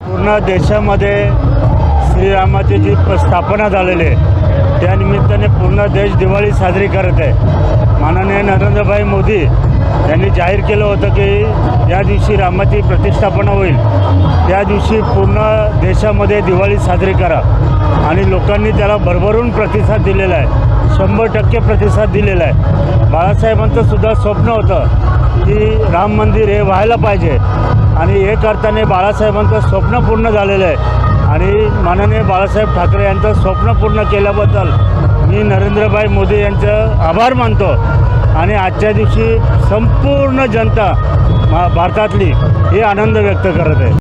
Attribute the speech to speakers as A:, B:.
A: पूर्ण देशामध्ये श्रीरामाची जी प- स्थापना झालेली आहे. त्यानिमित्ताने पूर्ण देश दिवाळी साजरी करत आहे. माननीय नरेंद्रभाई मोदी यांनी जाहीर केलं होतं की या दिवशी रामाची प्रतिष्ठापना होईल. त्या दिवशी पूर्ण देशामध्ये दिवाळी साजरी करा. आणि लोकांनी त्याला भरभरून प्रतिसाद दिलेला आहे. शंभर टक्के प्रतिसाद दिलेला आहे. बाळासाहेबांचं सुद्धा स्वप्न होतं की राम मंदिर हे व्हायला पाहिजे. आणि हे करताना बाळासाहेबांचं स्वप्न पूर्ण झालेलं आहे. आणि माननीय बाळासाहेब ठाकरे यांचं स्वप्न पूर्ण केल्याबद्दल मी नरेंद्रभाई मोदी यांचं आभार मानतो. आणि आजच्या दिवशी संपूर्ण जनता मा- भारतातली हे आनंद व्यक्त करत आहे.